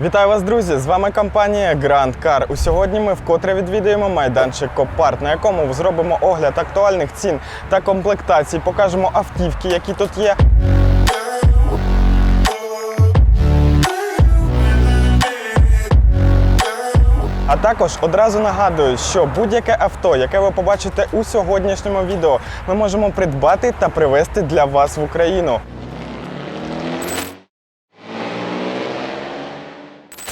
Вітаю вас, друзі! З вами компанія Grand Car. У сьогодні ми вкотре відвідуємо майданчик Копарт, на якому зробимо огляд актуальних цін та комплектацій, покажемо автівки, які тут є. А також одразу нагадую, що будь-яке авто, яке ви побачите у сьогоднішньому відео, ми можемо придбати та привезти для вас в Україну.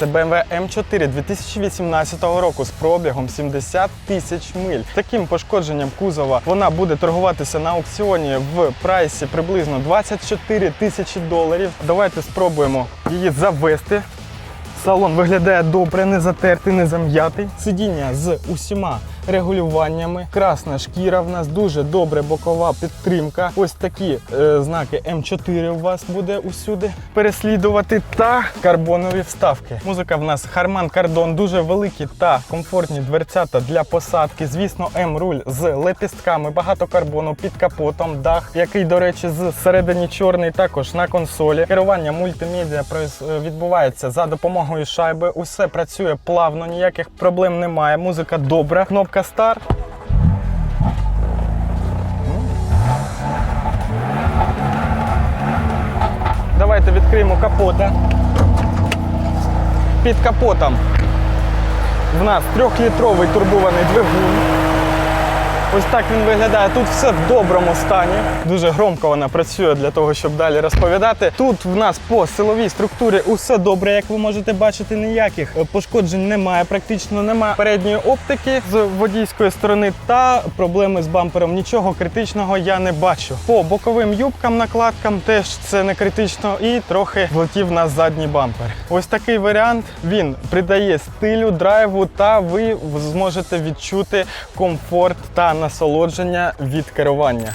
Це BMW M4 2018 року з пробігом 70 тисяч миль. Таким пошкодженням кузова вона буде торгуватися на аукціоні в прайсі приблизно 24 тисячі доларів. Давайте спробуємо її завести. Салон виглядає добре, не затертий, не зам'ятий. Сидіння з усіма регулюваннями. Красна шкіра в нас дуже добре бокова підтримка. Ось такі е, знаки М4 у вас буде усюди переслідувати та карбонові вставки. Музика в нас Harman Kardon, дуже великі та комфортні дверцята для посадки. Звісно, М-руль з лепістками, багато карбону під капотом, дах, який, до речі, зсередині чорний, також на консолі. Керування мультимедіа е, відбувається за допомогою шайби. Усе працює плавно, ніяких проблем немає. Музика добра. Кнопка старт. Давайте відкриємо капота. Під капотом в нас трьохлітровий турбований двигун. Ось так він виглядає. Тут все в доброму стані. Дуже громко вона працює для того, щоб далі розповідати. Тут в нас по силовій структурі усе добре, як ви можете бачити, ніяких е, пошкоджень немає, практично немає передньої оптики з водійської сторони та проблеми з бампером. Нічого критичного я не бачу. По боковим юбкам, накладкам теж це не критично і трохи влетів на задній бампер. Ось такий варіант. Він придає стилю, драйву, та ви зможете відчути комфорт та насолодження від керування.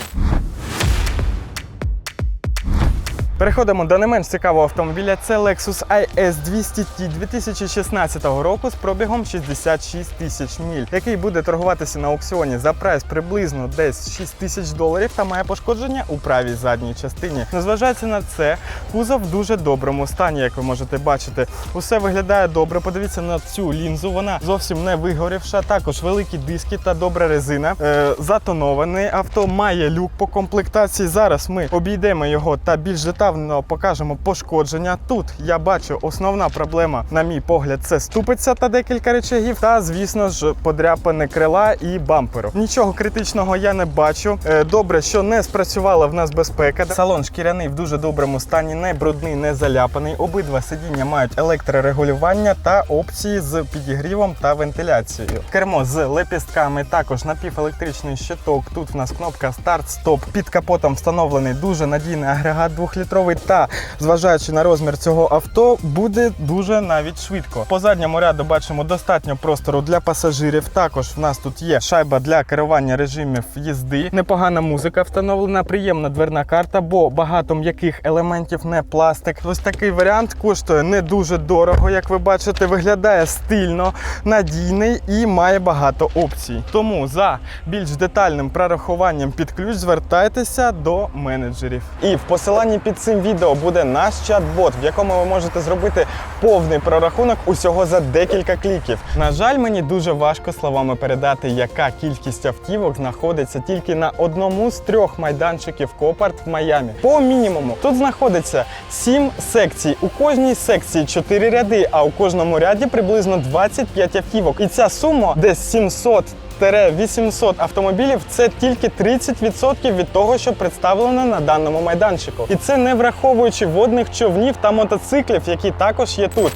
Переходимо до не менш цікавого автомобіля. Це Lexus IS 200T 2016 року з пробігом 66 тисяч міль, який буде торгуватися на аукціоні за прайс приблизно десь 6 тисяч доларів та має пошкодження у правій задній частині. Незважаючи на це, кузов в дуже доброму стані, як ви можете бачити. Усе виглядає добре. Подивіться на цю лінзу. Вона зовсім не вигорівша. Також великі диски та добра резина. Е, затонований авто має люк по комплектації. Зараз ми обійдемо його та більш детально покажемо пошкодження. Тут я бачу основна проблема, на мій погляд, це ступиця та декілька речагів. Та звісно ж подряпини крила і бамперу. Нічого критичного я не бачу. Е, Добре, що не спрацювала в нас безпека. Салон шкіряний в дуже доброму стані, не брудний, не заляпаний. Обидва сидіння мають електрорегулювання та опції з підігрівом та вентиляцією. Кермо з лепістками, також напівелектричний щиток. Тут в нас кнопка старт-стоп. Під капотом встановлений дуже надійний агрегат 2-літровий та, зважаючи на розмір цього авто, буде дуже навіть швидко. По задньому ряду бачимо достатньо простору для пасажирів. Також в нас тут є шайба для керування режимів їзди. Непогана музика встановлена, приємна дверна карта, бо багато м'яких елементів, не пластик. Ось такий варіант коштує не дуже дорого, як ви бачите, виглядає стильно, надійний і має багато опцій. Тому за більш детальним прорахуванням під ключ звертайтеся до менеджерів. І в посиланні під цим відео буде наш чат-бот, в якому ви можете зробити повний прорахунок усього за декілька кліків. На жаль, мені дуже важко словами передати, яка кількість автівок знаходиться тільки на одному з трьох майданчиків Копарт в Майамі. По мінімуму тут знаходиться 7 секцій. У кожній секції 4 ряди, а у кожному ряді приблизно 25 автівок. І ця сума десь 700 800 автомобілів це тільки 30% від того, що представлено на даному майданчику. І це не враховуючи водних човнів та мотоциклів, які також є тут.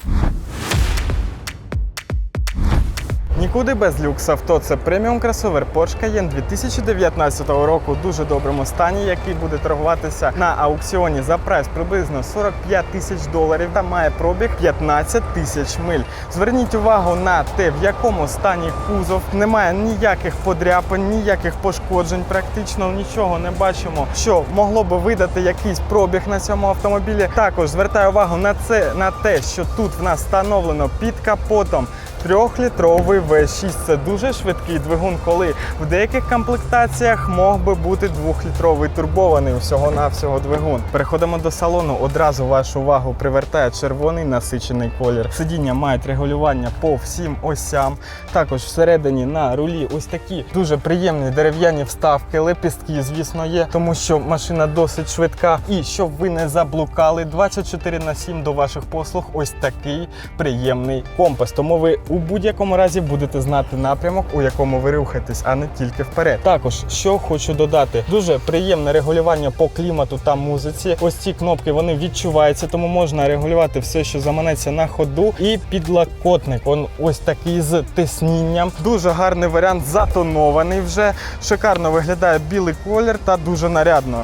Нікуди без люкс авто. Це преміум кросовер Porsche Cayenne 2019 року в дуже доброму стані, який буде торгуватися на аукціоні за прайс приблизно 45 тисяч доларів та має пробіг 15 тисяч миль. Зверніть увагу на те, в якому стані кузов. Немає ніяких подряпин, ніяких пошкоджень, практично нічого не бачимо, що могло би видати якийсь пробіг на цьому автомобілі. Також звертаю увагу на це на те, що тут в нас встановлено під капотом Трьохлітровий V6 це дуже швидкий двигун, коли в деяких комплектаціях мог би бути двохлітровий турбований усього-навсього двигун. Переходимо до салону. Одразу вашу увагу привертає червоний насичений колір. Сидіння мають регулювання по всім осям. Також всередині на рулі ось такі дуже приємні дерев'яні вставки, лепістки, звісно, є, тому що машина досить швидка. І щоб ви не заблукали, 24 на 7 до ваших послуг ось такий приємний компас. Тому ви у будь-якому разі будете знати напрямок, у якому ви рухаєтесь, а не тільки вперед. Також що хочу додати, дуже приємне регулювання по клімату та музиці. Ось ці кнопки вони відчуваються, тому можна регулювати все, що заманеться на ходу. І підлокотник, он ось такий з тиснінням. Дуже гарний варіант, затонований вже. Шикарно виглядає білий колір та дуже нарядно.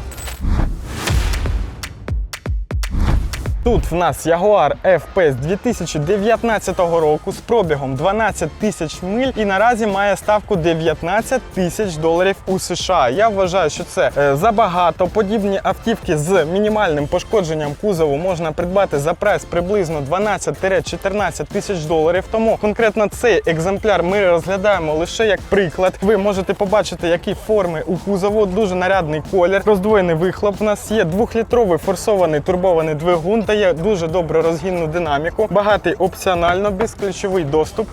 Тут в нас Jaguar F-Pace 2019 року з пробігом 12 тисяч миль і наразі має ставку 19 тисяч доларів у США. Я вважаю, що це е, забагато. Подібні автівки з мінімальним пошкодженням кузову можна придбати за прайс приблизно 12-14 тисяч доларів. Тому конкретно цей екземпляр ми розглядаємо лише як приклад. Ви можете побачити, які форми у кузову. Дуже нарядний колір, роздвоєний вихлоп. У нас є двохлітровий форсований турбований двигун, дає дуже добру розгінну динаміку, багатий опціонально, безключовий доступ.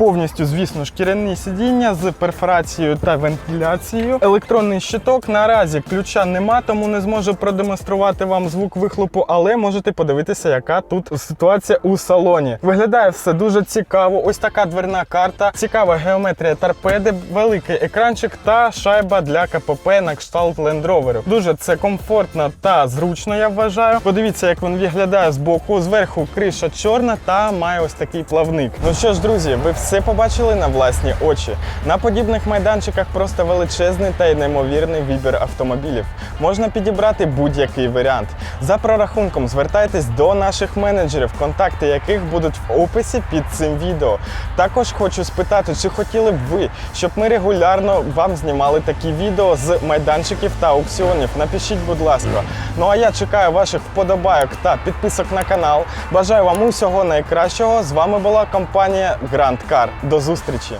Повністю, звісно, шкіряні сидіння з перфорацією та вентиляцією. Електронний щиток наразі ключа нема, тому не зможу продемонструвати вам звук вихлопу, але можете подивитися, яка тут ситуація у салоні. Виглядає все дуже цікаво. Ось така дверна карта, цікава геометрія торпеди, великий екранчик та шайба для КПП на кшталт Land Rover. Дуже це комфортно та зручно, я вважаю. Подивіться, як він виглядає з боку. Зверху криша чорна та має ось такий плавник. Ну що ж, друзі, ви все побачили на власні очі. На подібних майданчиках просто величезний та й неймовірний вибір автомобілів. Можна підібрати будь-який варіант. За прорахунком звертайтесь до наших менеджерів, контакти яких будуть в описі під цим відео. Також хочу спитати, чи хотіли б ви, щоб ми регулярно вам знімали такі відео з майданчиків та аукціонів. Напишіть, будь ласка. Ну а я чекаю ваших вподобайок та підписок на канал. Бажаю вам усього найкращого. З вами була компанія Grand Car. До зустрічі!